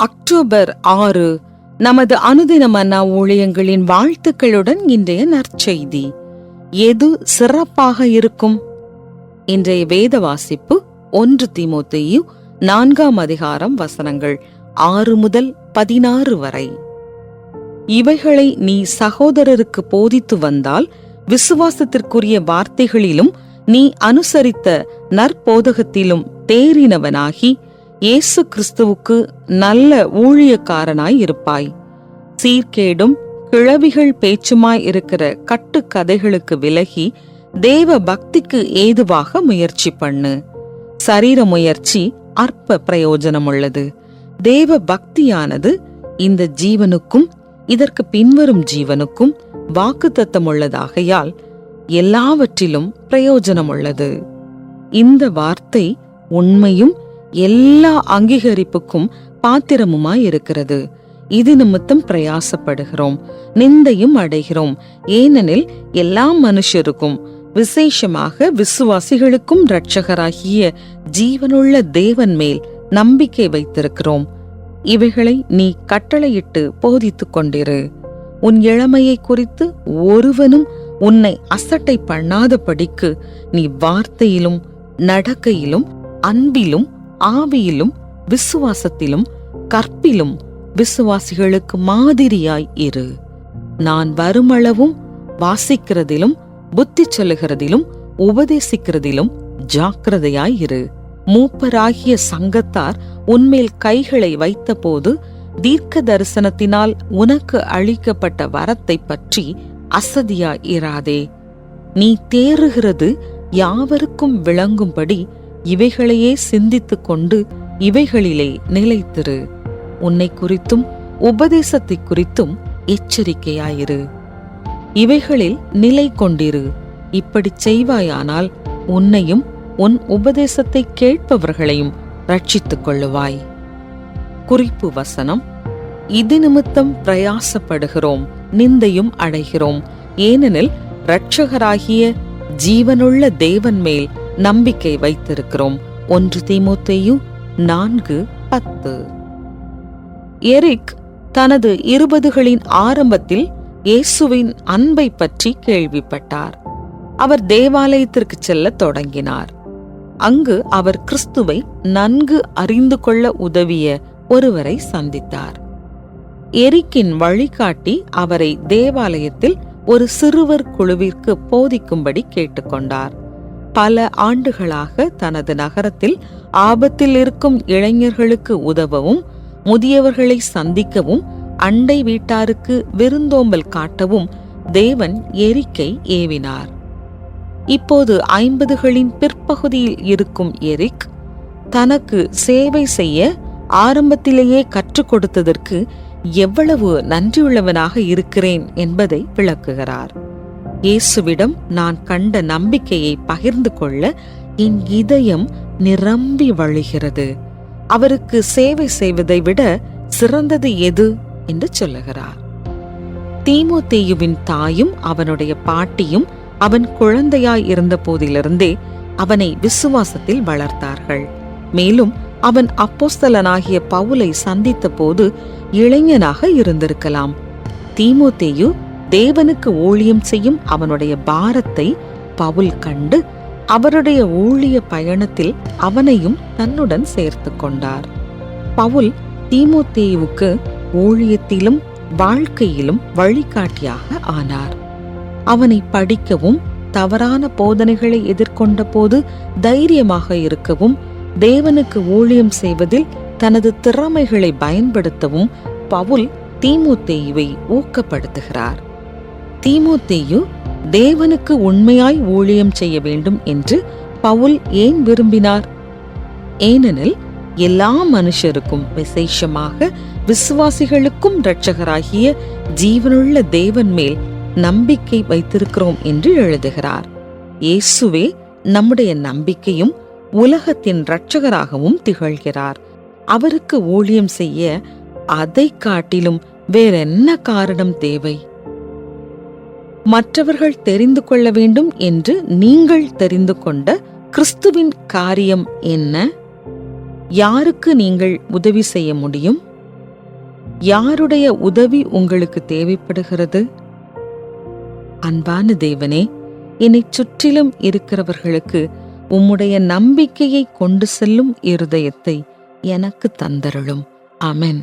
October ஆறு நமது அனுதின மன்னா ஊழியங்களின் வாழ்த்துக்களுடன் இன்றைய நற்செய்தி. எது சிறப்பாக இருக்கும்? இன்றைய வேத வாசிப்பு ஒன்று திமுத்தையு நான்காம் அதிகாரம் வசனங்கள் ஆறு முதல் பதினாறு வரை. இவைகளை நீ சகோதரருக்கு போதித்து வந்தால் விசுவாசத்திற்குரிய வார்த்தைகளிலும் நீ அனுசரித்த நற்போதகத்திலும் தேறினவனாகி இயேசு கிறிஸ்துவுக்கு நல்ல ஊழியக்காரனாய் இருப்பாய். சீர்கேடும் கிழவிகள் பேச்சுமாய் இருக்கிற கட்டுக்கதைகளுக்கு விலகி தேவ பக்திக்கு ஏதுவாக முயற்சி பண்ணு. சரீர முயற்சி அற்ப பிரயோஜனமுள்ளது தேவ பக்தியானது இந்த ஜீவனுக்கும் இதற்கு பின்வரும் ஜீவனுக்கும் வாக்குத்தத்தமுள்ளதாகையால் எல்லாவற்றிலும் பிரயோஜனமுள்ளது இந்த வார்த்தை உண்மையும் எல்லா அங்கீகரிப்புக்கும் பாத்திரமுமாய் இருக்கிறது. இது நிமித்தம் பிரயாசப்படுகிறோம் நிந்தையும் அடைகிறோம். ஏனெனில் எல்லா மனுஷருக்கும் விசேஷமாக விசுவாசிகளுக்கும் இரட்சகராகிய ஜீவனுள்ள தேவன் மேல் நம்பிக்கை வைத்திருக்கிறோம். இவைகளை நீ கட்டளையிட்டு போதித்துக் கொண்டிரு. உன் இளமையை குறித்து ஒருவனும் உன்னை அசட்டை பண்ணாதபடிக்கு நீ வார்த்தையிலும் நடக்கையிலும் அன்பிலும் ஆவியிலும் விசுவாசத்திலும் கற்பிலும் விசுவாசிகளுக்கு மாதிரியாய் இரு. நான் வருமளவும் வாசிக்கிறதிலும் புத்தி சொல்லுகிறதிலும் உபதேசிக்கிறதிலும் ஜாக்கிரதையாய் இரு. மூப்பராகிய சங்கத்தார் உன்மேல் கைகளை வைத்தபோது தீர்க்க தரிசனத்தினால் உனக்கு அளிக்கப்பட்ட வரத்தை பற்றி அசதியாய் இராதே நீ தேறுகிறது யாவருக்கும் விளங்கும்படி இவைகளையே சிந்தித்துக் கொண்டு இவைகளிலே நிலைத்திரு. உன்னை குறித்தும் உபதேசத்தை குறித்தும் எச்சரிக்கையாயிரு. இவைகளில் நிலை கொண்டிரு. இப்படிச் செய்வாயானால் உன்னையும் உன் உபதேசத்தை கேட்பவர்களையும் ரட்சித்துக் கொள்ளுவாய். குறிப்பு வசனம். இது நிமித்தம் பிரயாசப்படுகிறோம் நிந்தையும் அடைகிறோம். ஏனெனில் இரட்சகராகிய ஜீவனுள்ள தேவன் மேல் நம்பிக்கை வைத்திருக்கிறோம். ஒன்று தீமோத்தேயு நான்கு பத்து. எரிக் தனது இருபதுகளின் ஆரம்பத்தில் இயேசுவின் அன்பை பற்றி கேள்விப்பட்டார். அவர் தேவாலயத்திற்கு செல்ல தொடங்கினார். அங்கு அவர் கிறிஸ்துவை நன்கு அறிந்து கொள்ள உதவிய ஒருவரை சந்தித்தார். எரிக்கின் வழிகாட்டி அவரை தேவாலயத்தில் ஒரு சிறுவர் குழுவிற்கு போதிக்கும்படி கேட்டுக்கொண்டார். பல ஆண்டுகளாக தனது நகரத்தில் ஆபத்தில் இருக்கும் இளைஞர்களுக்கு உதவவும் முதியவர்களை சந்திக்கவும் அண்டை வீட்டாருக்கு விருந்தோம்பல் காட்டவும் தேவன் எரிக்கை ஏவினார். இப்போது ஐம்பதுகளின் பிற்பகுதியில் இருக்கும் எரிக் தனக்கு சேவை செய்ய ஆரம்பத்திலேயே கற்றுக் கொடுத்ததற்கு எவ்வளவு நன்றியுள்ளவனாக இருக்கிறேன் என்பதை விளக்குகிறார். இயேசுவிடம் நான் கண்ட நம்பிக்கையை பகிர்ந்து கொள்ள என் இதயம் நிரம்பி வழிகிறது. அவருக்கு சேவை செய்வதை விட சிறந்தது எது? என்று சொல்லுகிறார். தீமோத்தேயுவின் தாயும் அவனுடைய பாட்டியும் அவன் குழந்தையாய் இருந்த போதிலிருந்தே அவனை விசுவாசத்தில் வளர்த்தார்கள். மேலும் அவன் அப்போஸ்தலனாகிய பவுலை சந்தித்த போது இளைஞனாக இருந்திருக்கலாம். தீமோத்தேயு தேவனுக்கு ஊழியம் செய்யும் அவனுடைய பாரத்தை பவுல் கண்டு அவருடைய ஊழிய பயணத்தில் அவனையும் தன்னுடன் சேர்த்து கொண்டார். பவுல் தீமோத்தேயுவுக்கு ஊழியத்திலும் வாழ்க்கையிலும் வழிகாட்டியாக ஆனார். அவனை படிக்கவும் தவறான போதனைகளை எதிர்கொண்ட போது தைரியமாக இருக்கவும் தேவனுக்கு ஊழியம் செய்வதில் தனது திறமைகளை பயன்படுத்தவும் பவுல் தீமோத்தேயுவை ஊக்கப்படுத்துகிறார். தீமோத்தேயு தேவனுக்கு உண்மையாய் ஊழியம் செய்ய வேண்டும் என்று பவுல் ஏன் விரும்பினார்? ஏனெனில் எல்லா மனுஷருக்கும் விசேஷமாக விசுவாசிகளுக்கும் இரட்சகராகிய ஜீவனுள்ள தேவன் மேல் நம்பிக்கை வைத்திருக்கிறோம் என்று எழுதுகிறார். இயேசுவே நம்முடைய நம்பிக்கையும் உலகத்தின் இரட்சகராகவும் திகழ்கிறார். அவருக்கு ஊழியம் செய்ய அதை காட்டிலும் வேறென்ன காரணம் தேவை? மற்றவர்கள் தெரிந்து கொள்ள வேண்டும் என்று நீங்கள் தெரிந்து கொண்ட கிறிஸ்துவின் காரியம் என்ன? யாருக்கு நீங்கள் உதவி செய்ய முடியும்? யாருடைய உதவி உங்களுக்கு தேவைப்படுகிறது? அன்பான தேவனே என்னைச் சுற்றிலும் இருக்கிறவர்களுக்கு உம்முடைய நம்பிக்கையை கொண்டு செல்லும் இருதயத்தை எனக்கு தந்தருளும். அமென்